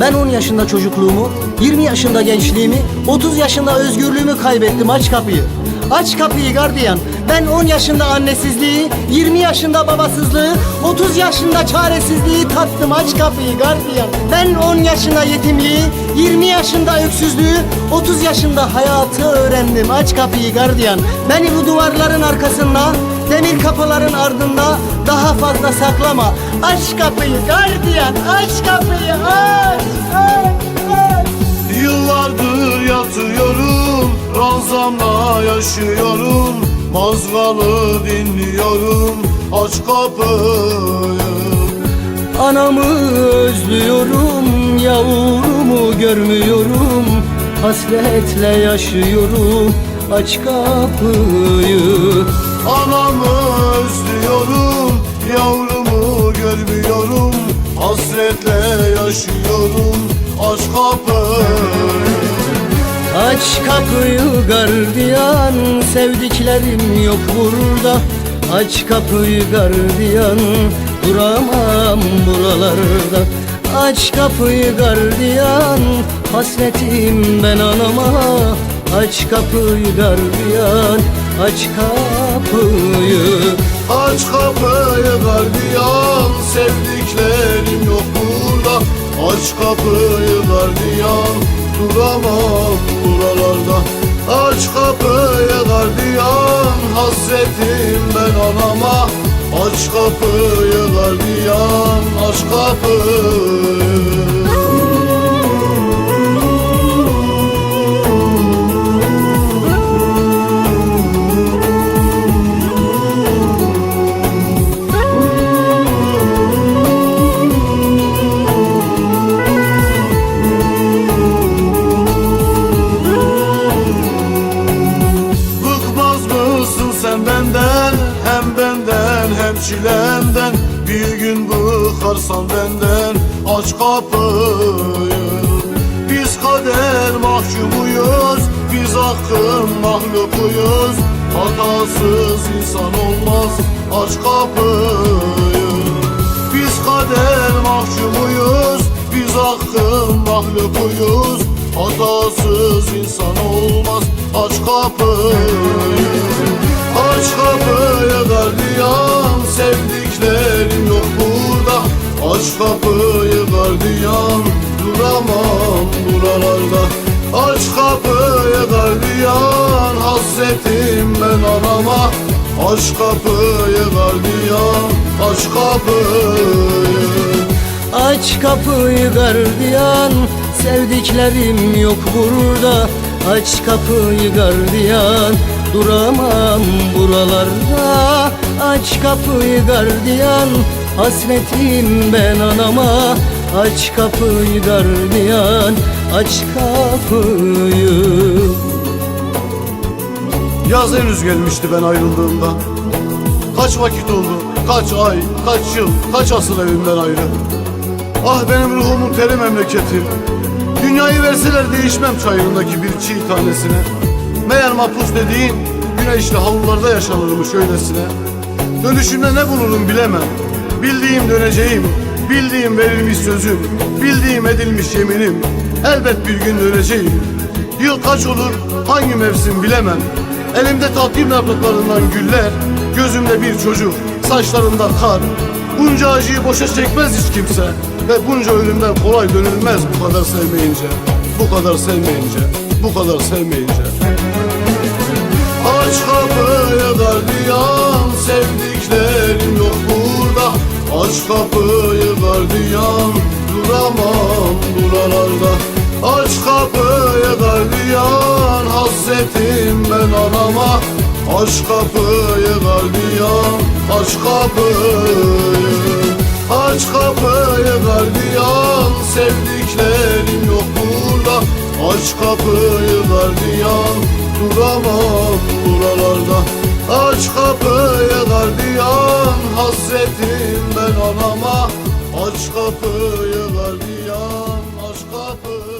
Ben 10 yaşında çocukluğumu, 20 yaşında gençliğimi, 30 yaşında özgürlüğümü kaybettim. Aç kapıyı. Aç kapıyı gardiyan. Ben 10 yaşında annesizliği, 20 yaşında babasızlığı, 30 yaşında çaresizliği tattım. Aç kapıyı gardiyan. Ben 10 yaşında yetimliği, 20 yaşında öksüzlüğü, 30 yaşında hayatı öğrendim. Aç kapıyı gardiyan. Beni bu duvarların arkasında, demir kapıların ardında daha fazla saklama. Aç kapıyı gardiyan. Aç kapıyı. Aç. Aç. Aç. Yıllardır yatıyorum Ranzamla yaşıyorum Mazgalı dinliyorum Aç kapıyı Anamı özlüyorum, yavrumu görmüyorum Hasretle yaşıyorum, aç kapıyı Anamı özlüyorum Yavrumu görmüyorum. Hasretle yaşıyorum Aç kapıyı. Aç kapıyı gardiyan, sevdiklerim yok burada. Aç kapıyı gardiyan, duramam buralarda. Aç kapıyı gardiyan, hasretim ben anama. Aç kapıyı gardiyan, aç kapıyı. Aç kapıyı gardiyan Sevdiklerim yok burada. Aç kapıyı gardiyan Duramam buralarda. Aç kapıyı gardiyan Hasretim ben anama. Aç kapıyı gardiyan Aç kapıyı çilemden Bir gün bıkarsan benden. Aç kapıyı Biz kader mahkumuyuz Biz hakkın mahlukuyuz. Hatasız insan olmaz Aç kapıyı. Biz kader mahkumuyuz Biz hakkın mahlukuyuz. Hatasız insan olmaz Aç kapıyı. Aç kapıyı gardiyan Aç kapıyı gardiyan Duramam buralarda. Aç kapıyı gardiyan Hasretim ben anama. Aç kapıyı gardiyan Aç kapıyı. Aç kapıyı gardiyan Sevdiklerim yok burada. Aç kapıyı gardiyan Duramam buralarda. Aç kapıyı gardiyan Hasretim ben anama Aç kapıyı gardiyan Aç kapıyı. Yaz henüz gelmişti ben ayrıldığımda Kaç vakit oldu, kaç ay, kaç yıl, kaç asır evimden ayrı. Ah benim ruhumun teri memleketim Dünyayı verseler değişmem çayırındaki bir çiğ tanesine. Meğer mahpus dediğin güneşli havlularda yaşanırmış öylesine. Dönüşümde ne bulurum bilemem Bildiğim döneceğim, bildiğim verilmiş sözüm Bildiğim edilmiş yeminim. Elbet bir gün döneceğim. Yıl kaç olur, hangi mevsim bilemem. Elimde takvim yapraklarından güller Gözümde bir çocuk, saçlarımda kar. Bunca acıyı boşa çekmez hiç kimse Ve bunca ölümden kolay dönülmez bu kadar sevmeyince. Bu kadar sevmeyince, bu kadar sevmeyince. Aç kapıyı gardiyan burada Aç kapıyı gardiyan Duramam buralarda. Aç kapıyı gardiyan Hasretim ben anama. Aç kapıyı gardiyan Aç kapıyı. Aç kapıyı gardiyan Sevdiklerim yok burada. Aç kapıyı gardiyan Duramam buralarda Aç kapıyı gardiyan Hasretim ben anama. Aç kapıyı gardiyan Aç kapıyı